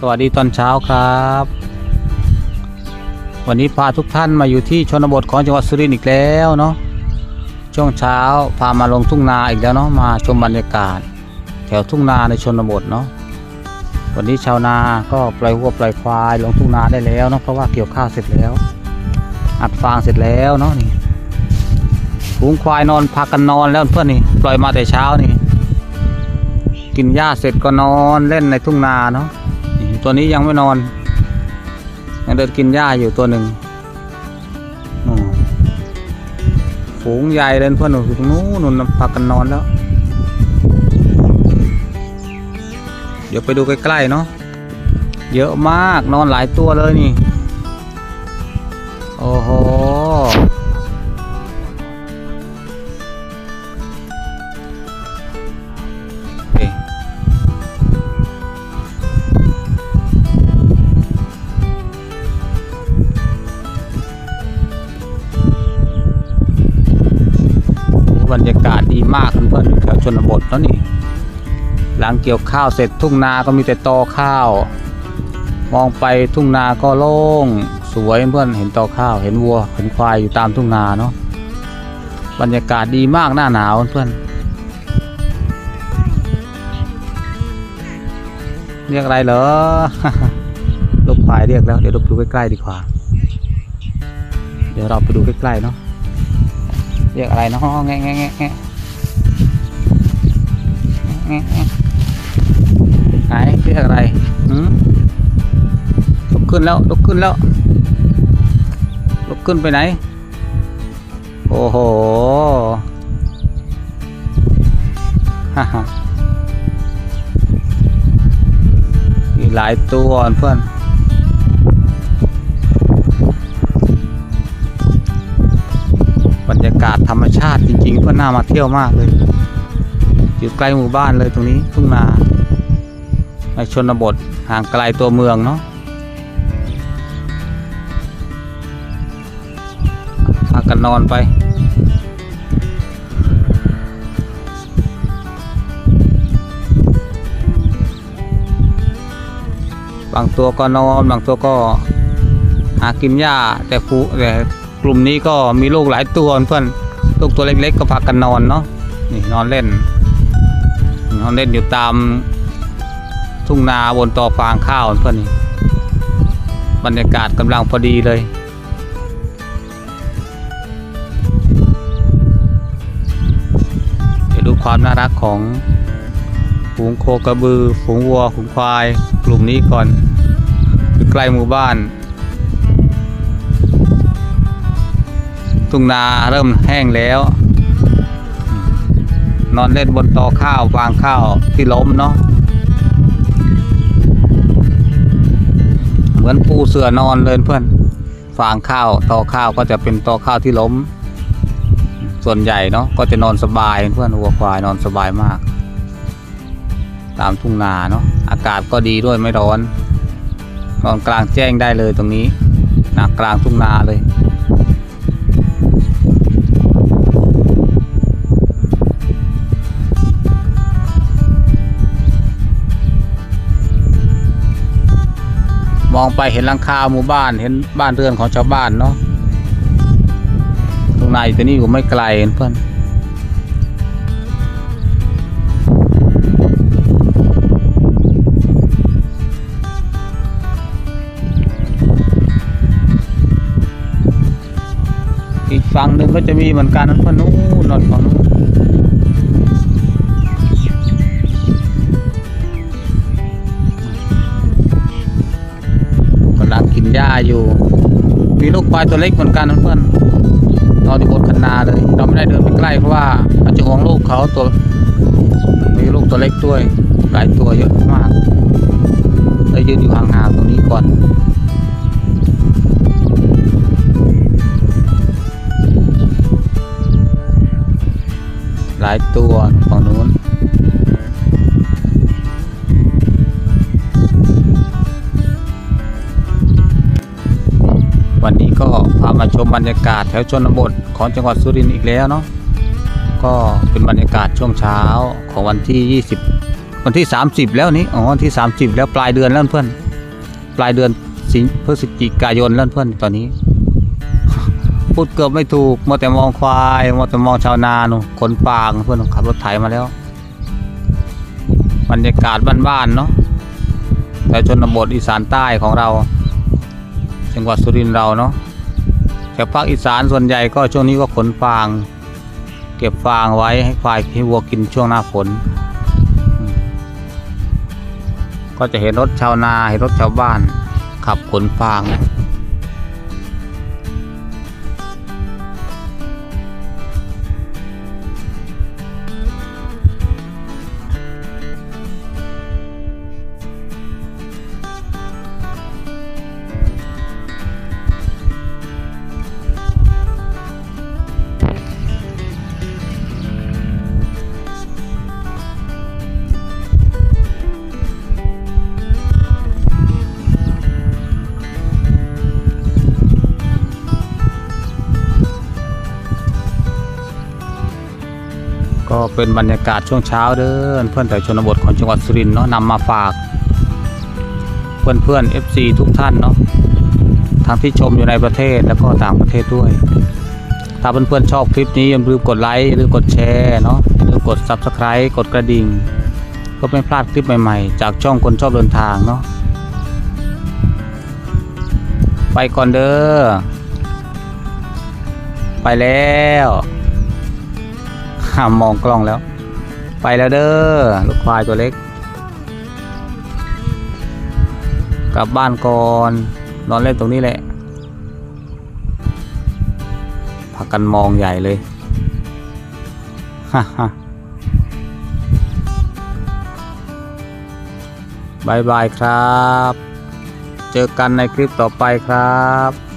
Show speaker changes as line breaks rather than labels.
สวัสดีตอนเช้าครับ วันนี้พาทุกท่านมาอยู่ที่ชนบทของจังหวัดสุรินทร์อีกแล้วเนาะช่วงเช้าพามาลงทุ่งนาอีกแล้วเนาะมาชมบรรยากาศ แถวทุ่งนาในชนบทเนาะวันนี้ชาวนาก็ปล่อยวัวปล่อยควายลงทุ่งนาได้แล้วเนาะเพราะว่าเกี่ยวข้าวเสร็จแล้ว อัดฟางเสร็จแล้วเนาะนี่ฝูงควายนอนพักกันนอนแล้วเพื่อนนี่ปล่อยมาแต่เช้านี่ กินหญ้าเสร็จก็นอนเล่นในทุ่งนาเนาะ ตัวนี้ยังไม่นอน ยังเดินกินหญ้าอยู่ตัวหนึ่งฝูงใหญ่เดินเพื่อนหนูตรงนู้นนู่นพักกันนอนแล้ว เดี๋ยวไปดูใกล้ๆเนาะเยอะมากนอนหลายตัวเลยนี่ บรรยากาศดีมากเพื่อนๆอยู่แถวชนบทแล้วนี่ หลังเกี่ยวข้าวเสร็จทุ่งนาก็มีแต่ตอข้าว มองไปทุ่งนาก็โล่ง สวยเพื่อนเห็นตอข้าว เห็นวัว เห็นควายอยู่ตามทุ่งนาเนาะบรรยากาศดีมากหน้าหนาวเพื่อนเรียกอะไรเหรอลูกควายเรียกแล้ว เดี๋ยวเราไปดูใกล้ๆดีกว่า เดี๋ยวเราไปดูใกล้ๆเนาะ เรียกอะไรเนาะแงะแงะแงะแงะแงะแงไหนเรียกอะไรหืมลุกขึ้นแล้วลุกขึ้นแล้วลุกขึ้นไปไหน โอ้โหฮ่าฮ่าหลายตัวเพื่อน รรยากาศธรรมชาติจริงๆ เพื่อนน่ามาเที่ยวมากเลย อยู่ใกล้หมู่บ้านเลยตรงนี้ทุ่งนาในชนบทห่างไกลตัวเมืองเนาะพากันนอนไปบางตัวก็นอนบางตัวก็หากินหญ้าแต่ฟูแต่ กลุ่มนี้ก็มีลูกหลายตัวเพื่อนลูกตัวเล็กๆ ก็พากันนอนเนาะนี่นอนเล่น นอนเล่นอยู่ตามทุ่งนาบนตอฟางข้าวเพื่อนนี่บรรยากาศกำลังพอดีเลยเดี๋ยวดูความน่ารักของฝูงโคกระบือ ฝูงวัว ฝูงควาย กลุ่มนี้ก่อนอยู่ใกล้หมู่บ้าน ทุ่งนาเริ่มแห้งแล้ว นอนเล่นบนตอข้าวฟางข้าวที่ล้มเนาะเหมือนปูเสือนอนเลยเพื่อนฟางข้าวตอข้าวก็จะเป็นตอข้าวที่ล้ม ส่วนใหญ่เนาะก็จะนอนสบายเพื่อนวัวควายนอนสบายมาก ตามทุ่งนาเนาะอากาศก็ดีด้วยไม่ร้อนนอนกลางแจ้งได้เลยตรงนี้นะกลางทุ่งนาเลย มองไปเห็นหลังคาหมู่บ้านเห็นบ้านเรือนของชาวบ้านเนาะตรงในตัวนี้อยู่ไม่ไกลเพื่อนอีกฝั่งหนึ่งก็จะมีเหมือนกันนั่นพนู้นนอนฝั่งนู้นาอยู่ มีลูกควายตัวเล็กเหมือนกันเพื่อนนอนอยู่บนคันนาเลย เราไม่ได้เดินไปใกล้เพราะว่าอาจจะห่วงลูกเขาตัว มีลูกตัวเล็กด้วย หลายตัวเยอะมากเลยยืนอยู่ห่างๆตรงนี้ก่อนหลายตัว มาชมบรรยากาศแถวชนบทของจังหวัดสุรินทร์อีกแล้วเนาะก็เป็นบรรยากาศช่วงเช้าของวันที่ 20 วันที่ 30 แล้วนี้อ๋อวันที่ 30 แล้วปลายเดือนแล้วเพื่อนปลายเดือนสิงพฤศจิกายนแล้วเพื่อนตอนนี้ พูดเกือบไม่ถูกมัวแต่มองควายมัวแต่มองชาวนาหนูคนฟางเพื่อนขับรถไถมาแล้ว บรรยากาศบ้านๆเนาะแต่ชนบทอีสานใต้ของเรา จังหวัดสุรินทร์เราเนาะ ถวภาคอีสานส่วนใหญ่ก็ช่วงนี้ก็ขนฟาง เก็บฟางไว้ให้ควายให้วัวกินช่วงหน้าฝน ก็จะเห็นรถชาวนาเห็นรถชาวบ้าน ขับขนฟาง เป็นบรรยากาศช่วงเช้าเดินเพื่อนแต่ชนบทของจังหวัดสุรินทร์เนาะนำมาฝาก เพื่อนเพื่อน FC ทุกท่านเนาะทั้งที่ชมอยู่ในประเทศแล้วก็ต่างประเทศด้วย ถ้าเพื่อนๆชอบคลิปนี้อย่าลืมกดไลค์หรือกดแชร์เนาะหรือกด Subscribe กดกระดิ่งก็ไม่พลาดคลิปใหม่ๆ จากช่องคนชอบเดินทางเนาะไปก่อนเด้อไปแล้ว ห้ามมองกล้องแล้ว ไปแล้วเด้อลูกควายตัวเล็ก กลับบ้านก่อน นอนเล่นตรงนี้แหละพักกันมองใหญ่เลยฮ่าฮ่าบายบายครับ เจอกันในคลิปต่อไปครับ